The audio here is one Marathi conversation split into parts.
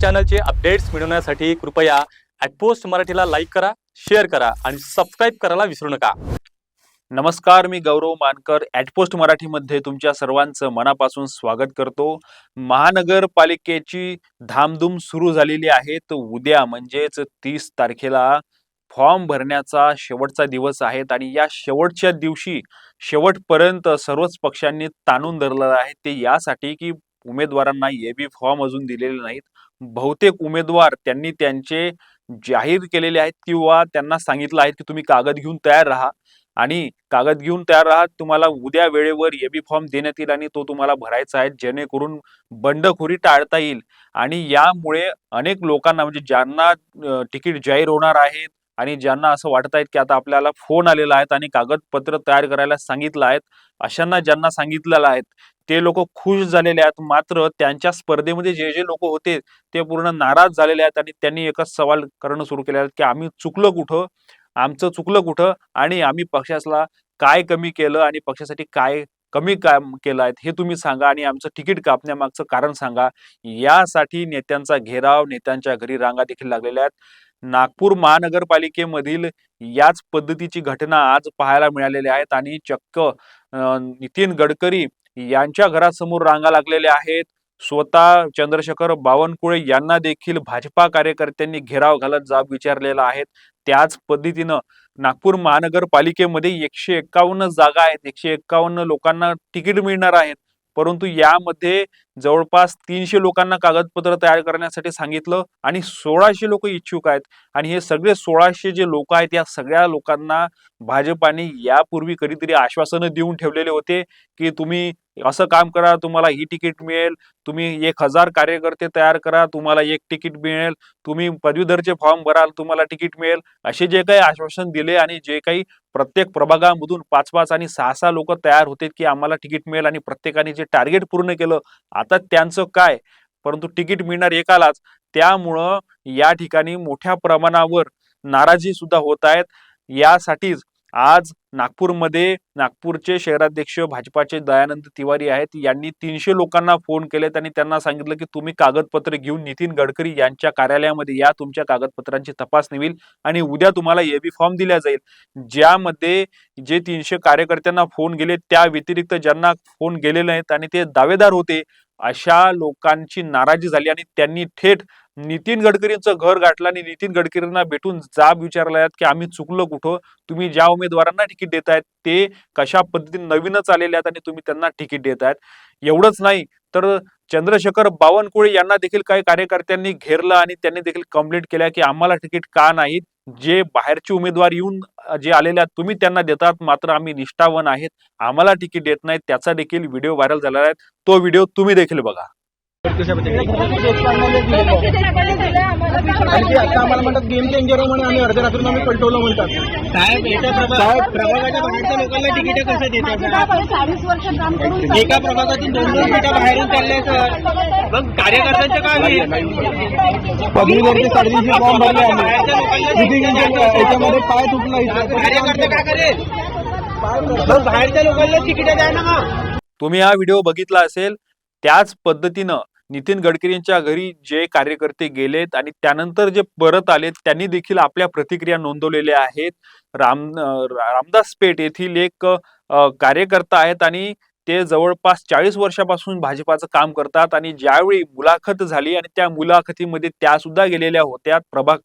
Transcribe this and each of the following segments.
चॅनलचे अपडेट्स मिळवण्यासाठी कृपया ॲटपोस्ट मराठीला लाईक करा शेअर करा आणि सबस्क्राईब करायला विसरू नका. नमस्कार मी गौरव मानकर. ॲटपोस्ट मराठीमध्ये तुमच्या सर्वांचं मनापासून स्वागत करतो. महानगरपालिकेची धामधूम सुरू झालेली आहे. तर उद्या म्हणजेच तीस तारखेला फॉर्म भरण्याचा शेवटचा दिवस आहे आणि या शेवटच्या दिवशी शेवटपर्यंत सर्वच पक्षांनी ताणून धरलेलं आहे. ते यासाठी की उमेदवारांना ए बी फॉर्म अजून दिलेले नाहीत. बहुतेक उमेदवार त्यांनी त्यांचे जाहीर केलेले आहेत किंवा त्यांना सांगितलं आहे की तुम्ही कागद घेऊन तयार राहा. आणि कागद घेऊन तयार राहा तुम्हाला उद्या वेळेवर एबी फॉर्म देण्यात येईल आणि तो तुम्हाला भरायचा आहे जेणेकरून बंडखोरी टाळता येईल. आणि यामुळे अनेक लोकांना म्हणजे ज्यांना तिकीट जाहीर होणार आहेत आणि ज्यांना असं वाटत आहेत की आता आपल्याला फोन आलेला आहेत आणि कागदपत्र तयार करायला सांगितलं आहेत अशांना ज्यांना सांगितलेलं आहेत ते लोक खुश झालेले आहेत. मात्र त्यांच्या स्पर्धेमध्ये जे जे लोक होते ते पूर्ण नाराज झालेले आहेत आणि त्यांनी एकच सवाल करणं सुरू केले आहेत की आम्ही चुकलं कुठं? आमचं चुकलं कुठं? आणि आम्ही पक्षाला काय कमी केलं आणि पक्षासाठी काय कमी काम केलं आहेत हे तुम्ही सांगा आणि आमचं तिकीट कापण्यामागचं कारण सांगा. यासाठी नेत्यांचा घेराव नेत्यांच्या घरी रांगा देखील लागलेल्या आहेत. नागपूर महानगरपालिकेमधील याच पद्धतीची घटना आज पाहायला मिळालेल्या आहेत आणि चक्क नितीन गडकरी यांच्या घरासमोर रांगा लागलेल्या आहेत. स्वतः चंद्रशेखर बावनकुळे यांना देखील भाजपा कार्यकर्त्यांनी घेराव घालत जाब विचारलेला आहे. त्याच पद्धतीनं नागपूर महानगरपालिकेमध्ये एकशे एक्कावन्न जागा आहेत. एकशे एक्कावन्न लोकांना तिकीट मिळणार आहेत. परंतु यामध्ये जवळपास तीनशे लोकांना कागदपत्र तयार करण्यासाठी सांगितलं आणि सोळाशे लोक इच्छुक आहेत. आणि हे सगळे सोळाशे जे लोक आहेत या सगळ्या लोकांना भाजपाने यापूर्वी कधीतरी आश्वासनं देऊन ठेवलेले होते की तुम्ही असं काम करा तुम्हाला ही तिकीट मिळेल तुम्ही एक हजार कार्यकर्ते तयार करा तुम्हाला एक तिकीट मिळेल तुम्ही पदवीधरचे फॉर्म भराल तुम्हाला तिकीट मिळेल असे जे काही आश्वासन दिले आणि जे काही प्रत्येक प्रभागामधून पाच पाच आणि सहा सहा लोक तयार होते की आम्हाला तिकीट मिळेल आणि प्रत्येकाने जे टार्गेट पूर्ण केलं आता त्यांचं काय? परंतु तिकीट मिळणार एकालाच. त्यामुळं या ठिकाणी मोठ्या प्रमाणावर नाराजी सुद्धा होत आहेत. यासाठीच आज नागपूरमध्ये नागपूरचे शहराध्यक्ष भाजपाचे दयानंद तिवारी आहेत. यांनी तीनशे लोकांना फोन केलेत आणि त्यांना सांगितलं की तुम्ही कागदपत्र घेऊन नितीन गडकरी यांच्या कार्यालयामध्ये या तुमच्या कागदपत्रांची तपासणी होईल आणि उद्या तुम्हाला एबी फॉर्म दिला जाईल. ज्यामध्ये जे तीनशे कार्यकर्त्यांना फोन गेले त्या व्यतिरिक्त ज्यांना फोन गेले नाहीत आणि ते दावेदार होते अशा लोकांची नाराजी झाली आणि त्यांनी थेट नितीन गडकरींचं घर गाठलं आणि नितीन गडकरींना भेटून जाब विचारला की आम्ही चुकलो कुठं? तुम्ही ज्या उमेदवारांना तिकीट देत आहेत ते कशा पद्धतीने नवीनच आलेले आहेत आणि तुम्ही त्यांना तिकीट देत आहेत एवढंच नाही तर चंद्रशेखर बावनकुळे यांना देखील काही कार्यकर्त्यांनी घेरलं आणि त्यांनी देखील कंप्लेंट केल्या की आम्हाला तिकीट का नाहीत? जे बाहेरचे उमेदवार येऊन जे आलेले आहेत तुम्ही त्यांना देतात. मात्र आम्ही निष्ठावन आहेत. आम्हाला तिकीट देत नाहीत. त्याचा देखील व्हिडिओ व्हायरल झालेला आहे. तो व्हिडिओ तुम्ही देखील बघा. गेम चेंजर म्हणून आम्ही अर्ध्या रात्री आम्ही पलटवलं म्हणतात साहेब एका प्रभाग प्रभागाच्या बाहेरच्या लोकांना तिकीट कसं देतात एका प्रभागातून दोन दोन सीटा बाहेरून चालले सर. मग कार्यकर्त्यांचं काय होईल? पदवीधरचे साडेतीनशे फॉर्म भरले याच्यामध्ये पाय तुटला. कार्यकर्ते काय करेल? बाहेरच्या लोकांना तिकीट द्या ना. मग तुम्ही हा व्हिडिओ बघितला असेल त्याच पद्धतीनं नितीन गडकरींच्या घरी जे कार्यकर्ते गेलेत आणि त्यानंतर जे परत आलेत त्यांनी देखील आपल्या प्रतिक्रिया नोंदवलेल्या आहेत. राम रामदास पेठ येथील एक कार्यकर्ता आहेत आणि ते जवळपास चाळीस वर्षापासून भाजपाचं काम करतात आणि ज्यावेळी मुलाखत झाली आणि त्या मुलाखतीमध्ये त्या सुद्धा गेलेल्या होत्या. प्रभाग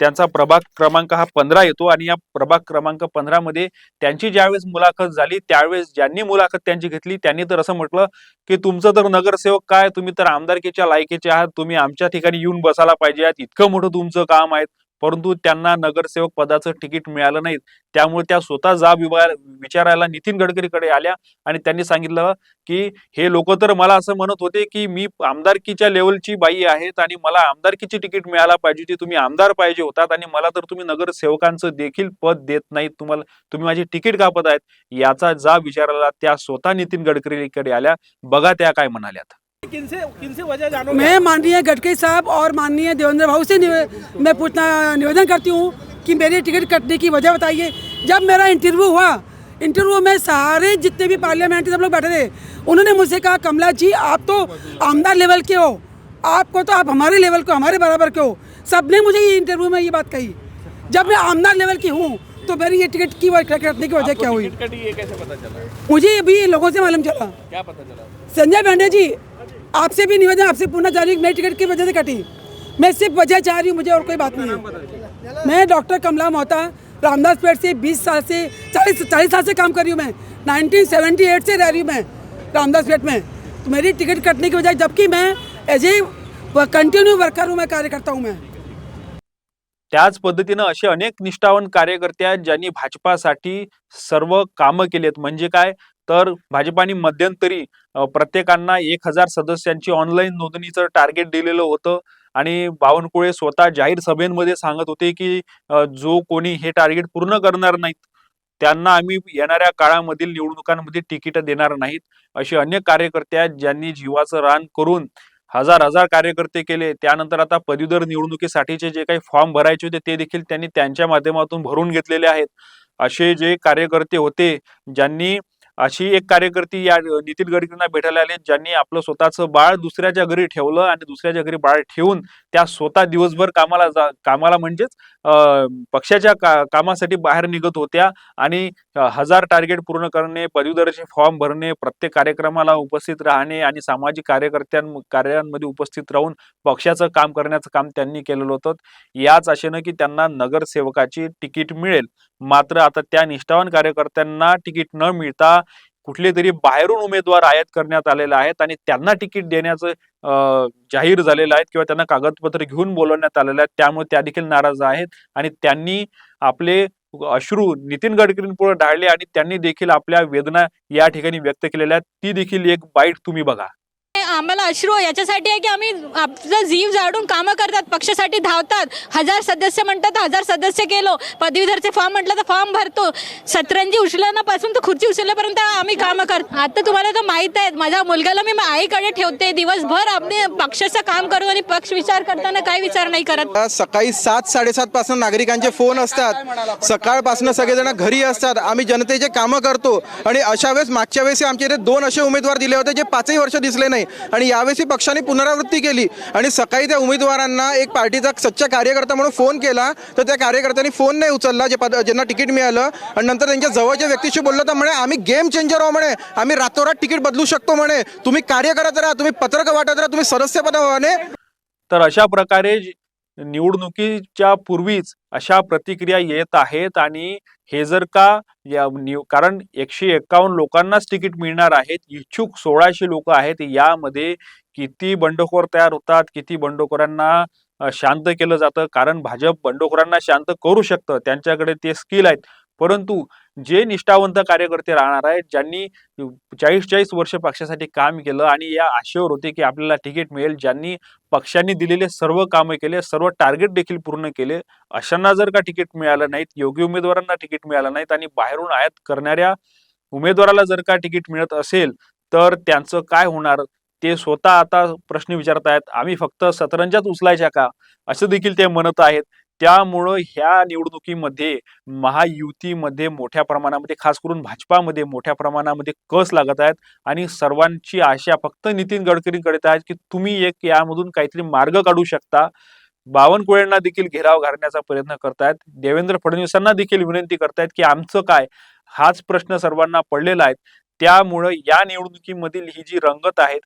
त्यांचा प्रभाग क्रमांक हा पंधरा येतो आणि या प्रभाग क्रमांक पंधरा मध्ये त्यांची ज्यावेळेस मुलाखत झाली त्यावेळेस ज्यांनी मुलाखत त्यांची घेतली त्यांनी तर असं म्हटलं की तुमचं तर नगरसेवक काय? तुम्ही तर आमदारकीच्या लायकीचे आहात. तुम्ही आमच्या ठिकाणी येऊन बसायला पाहिजे. इतकं मोठं तुमचं काम आहे. परंतु त्यांना नगरसेवक पदाचं तिकीट मिळालं नाही त्यामुळे त्या स्वतः जाब विचारायला नितीन गडकरीकडे आल्या आणि त्यांनी सांगितलं की हे लोक तर मला असं म्हणत होते की मी आमदारकीच्या लेवलची बाई आहेत आणि मला आमदारकीची तिकीट मिळायला पाहिजे होती तुम्ही आमदार पाहिजे होतात आणि मला तर तुम्ही नगरसेवकांचं देखील पद देत नाहीत. तुम्हाला तुम्ही माझी तिकीट कापत आहेत. याचा जाब विचारायला त्या स्वतः नितीन गडकरीकडे आल्या. बघा त्या काय म्हणाल्यात. किनसे किनसे वजह जानो मैं माननीय गडकरी साहब और माननीय देवेंद्र भाऊ से मैं पूछना निवेदन करती हूँ कि मेरे टिकट कटने की वजह बताइए। जब मेरा इंटरव्यू हुआ इंटरव्यू में सारे जितने भी पार्लियामेंट सब लोग बैठे थे उन्होंने मुझसे कहा कमला जी आप तो आमदार लेवल के हो। आपको तो आप हमारे लेवल को हमारे बराबर के हो। सबने मुझे ये इंटरव्यू में ये बात कही। जब मैं आमदार लेवल की हूँ तो मेरी ये टिकट की वजह कटने की वजह क्या हुई? कैसे पता चला? मुझे अभी लोगों से मालूम चला। क्या पता चला? संजय पांडे जी आपसे भी निवेदन आपसे पूछना चाह रही हूँ मेरी टिकट की वजह से कटी। मैं सिर्फ वजह चाह रही हूँ मुझे और कोई बात नहीं है। मैं डॉक्टर कमला मोहता रामदास पेट से 20 साल से 40 40 साल से काम कर रही हूँ मैं। 1978 से रह रही हूँ मैं रामदास पेट में। तो मेरी टिकट कटने की वजह जबकि मैं एज ए कंटिन्यू वर्कर हूँ मैं कार्य करता हूँ मैं। त्याच पद्धतीनं असे अनेक निष्ठावान कार्यकर्ते आहेत ज्यांनी भाजपासाठी सर्व कामं केलेत म्हणजे काय? तर भाजपाने मध्यंतरी प्रत्येकांना एक हजार सदस्यांची ऑनलाईन नोंदणीचं टार्गेट दिलेलं होतं. आणि बावनकुळे स्वतः जाहीर सभेमध्ये सांगत होते की जो कोणी हे टार्गेट पूर्ण करणार नाहीत त्यांना आम्ही येणाऱ्या काळामधील निवडणुकांमध्ये तिकीट देणार नाहीत. असे अनेक कार्यकर्ते आहेत ज्यांनी जीवाचं रान करून हजार हजार कार्यकर्ते केले. त्यानंतर आता पदवीधर निवडणुकीसाठीचे जे काही फॉर्म भरायचे होते ते देखील त्यांनी त्यांच्या माध्यमातून भरून घेतलेले आहेत. असे जे कार्यकर्ते होते ज्यांनी अशी एक कार्यकर्ती या नितीन गडकरींना भेटायला आले ज्यांनी आपलं स्वतःचं बाळ दुसऱ्याच्या घरी ठेवलं आणि दुसऱ्याच्या घरी बाळ ठेवून त्या स्वतः दिवसभर कामाला जा कामाला म्हणजेच पक्षाच्या का कामासाठी बाहेर निघत होत्या आणि हजार टार्गेट पूर्ण करणे पदवीधराचे फॉर्म भरणे प्रत्येक कार्यक्रमाला उपस्थित राहणे आणि सामाजिक कार्यकर्त्यां कार्यांमध्ये उपस्थित राहून पक्षाचं काम करण्याचं काम त्यांनी केलेलं होतं. याच आशेनं की त्यांना नगरसेवकाची तिकीट मिळेल. मात्र आता त्या निष्ठावान कार्यकर्त्यांना तिकीट न मिळता कुठले तरी बाहेरून उमेदवार आयात करण्यात आलेले आहेत आणि त्यांना तिकीट देण्याचं जाहीर झालेलं आहे किंवा त्यांना कागदपत्र घेऊन बोलवण्यात आलेलं आहे त्यामुळे त्या देखील नाराज आहेत. आणि त्यांनी आपले अश्रू नितीन गडकरींपुढे ढाळले आणि त्यांनी देखील आपल्या वेदना या ठिकाणी व्यक्त केलेल्या आहेत. ती देखील एक बाईट तुम्ही बघा. आम्हाला अश्रू याच्यासाठी आहे की आम्ही आपला जीव जाडून कामं करतात पक्षासाठी धावतात. हजार सदस्य म्हणतात तर हजार सदस्य केलो. पदवीधरचे फॉर्म म्हटलं तर फॉर्म भरतो. सतरंजी उचलण्यापासून तर खुर्ची उचलल्यापर्यंत आम्ही कामं करतो आता तुम्हाला तर माहीत आहे माझ्या मुलगाला मी आईकडे ठेवते. दिवसभर आपले पक्षाचं काम करू आणि पक्ष विचार करताना काही विचार नाही करत. सकाळी सात साडेसात पासून नागरिकांचे फोन असतात. सकाळपासून सगळेजण घरी असतात. आम्ही जनतेचे कामं करतो. आणि अशा वेळेस मागच्या वेळेस आमच्या इथे दोन असे उमेदवार दिले होते जे पाचही वर्ष दिसले नाही. आणि यावेळेस पक्षाने पुनरावृत्ती केली. आणि सकाळी त्या उमेदवारांना एक पार्टीचा सच्चा कार्यकर्ता म्हणून फोन केला. तर त्या कार्यकर्त्यांनी फोन नाही उचलला जे पद ज्यांना तिकीट मिळालं. आणि नंतर त्यांच्या जवळच्या व्यक्तीशी बोललं तर म्हणे आम्ही गेम चेंजर आहो म्हणे. आम्ही रातोरात तिकीट बदलू शकतो म्हणे. तुम्ही कार्य करत राहा तुम्ही पत्रक वाटत राहा तुम्ही सदस्य पदा तर अशा प्रकारे निवडणुकीच्या पूर्वीच अशा प्रतिक्रिया येत आहेत आणि हे जर का या निव- कारण एकशे एकावन्न लोकांनाच तिकीट मिळणार आहेत इच्छुक सोळाशे लोक आहेत यामध्ये किती बंडखोर तयार होतात किती बंडखोरांना शांत केलं जातं कारण भाजप बंडखोरांना शांत करू शकतं त्यांच्याकडे ते स्किल आहेत. परंतु जे निष्ठावंत कार्यकर्ते राहणार आहेत ज्यांनी चाळीस चाळीस वर्ष पक्षासाठी काम केलं आणि या आशेवर होते की आपल्याला तिकीट मिळेल ज्यांनी पक्षांनी दिलेले सर्व कामे केले सर्व टार्गेट देखील पूर्ण केले अशांना जर का तिकीट मिळालं नाहीत योग्य उमेदवारांना तिकीट मिळालं नाहीत आणि बाहेरून आयात करणाऱ्या उमेदवाराला जर का तिकीट मिळत असेल तर त्यांचं काय होणार? ते स्वतः आता प्रश्न विचारत आहेत आम्ही फक्त सतरंजात उचलायच्या का? असं देखील ते म्हणत आहेत. त्यामुळं ह्या निवडणुकीमध्ये महायुतीमध्ये मोठ्या प्रमाणामध्ये खास करून भाजपामध्ये मोठ्या प्रमाणामध्ये कस लागत आहेत आणि सर्वांची आशा फक्त नितीन गडकरींकडे आहेत की तुम्ही एक यामधून काहीतरी मार्ग काढू शकता. बावनकुळेंना देखील घेराव घालण्याचा प्रयत्न करतायत. देवेंद्र फडणवीसांना देखील विनंती करतायत की आमचं काय हाच प्रश्न सर्वांना पडलेला आहे. त्यामुळं या निवडणुकीमधील ही जी रंगत आहेत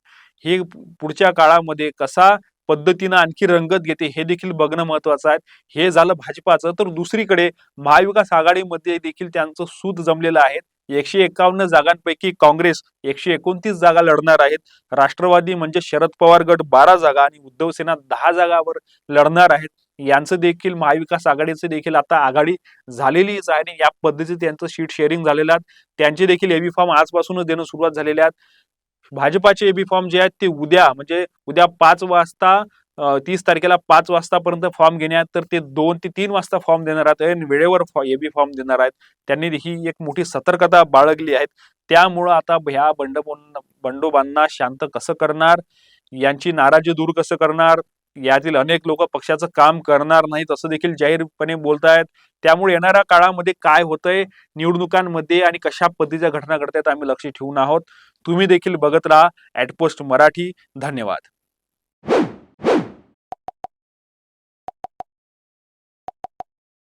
ही पुढच्या काळामध्ये कसा पद्धतीनं आणखी रंगत घेते. हे देखील बघणं महत्वाचं आहे. हे झालं भाजपाचं. तर दुसरीकडे महाविकास आघाडीमध्ये देखील त्यांचं सूत जमलेलं आहे. एकशे एकावन्न जागांपैकी काँग्रेस एकशे एकोणतीस जागा लढणार आहेत. राष्ट्रवादी म्हणजे शरद पवार गट बारा जागा आणि उद्धव सेना दहा जागावर लढणार आहेत. यांचं देखील महाविकास आघाडीचं देखील आता आघाडी झालेलीच आहे आणि या पद्धतीचं त्यांचं सीट शेअरिंग झालेलं आहे. त्यांचे देखील एव्ही फॉर्म आजपासूनच देणं सुरुवात झालेले आहेत. भाजपाचे एबी फॉर्म जे आहेत ते उद्या म्हणजे उद्या पाच वाजता तीस तारखेला पाच वाजतापर्यंत फॉर्म घेण्यात तर ते दोन ते तीन वाजता फॉर्म देणार आहेत आणि वेळेवर एबी फॉर्म देणार आहेत. त्यांनी ही एक मोठी सतर्कता बाळगली आहे. त्यामुळं आता ह्या बंड बंडोबांना शांत कसं करणार? यांची नाराजी दूर कसं करणार? यातील अनेक लोक पक्षाचं काम करणार नाहीत असं देखील जाहीरपणे बोलतायत. त्यामुळे येणाऱ्या काळामध्ये काय होतंय निवडणुकांमध्ये आणि कशा पद्धतीच्या घटना घडतायत आम्ही लक्ष ठेवून आहोत. तुम्ही देखील बघत राहा ऍटपोस्ट मराठी. धन्यवाद.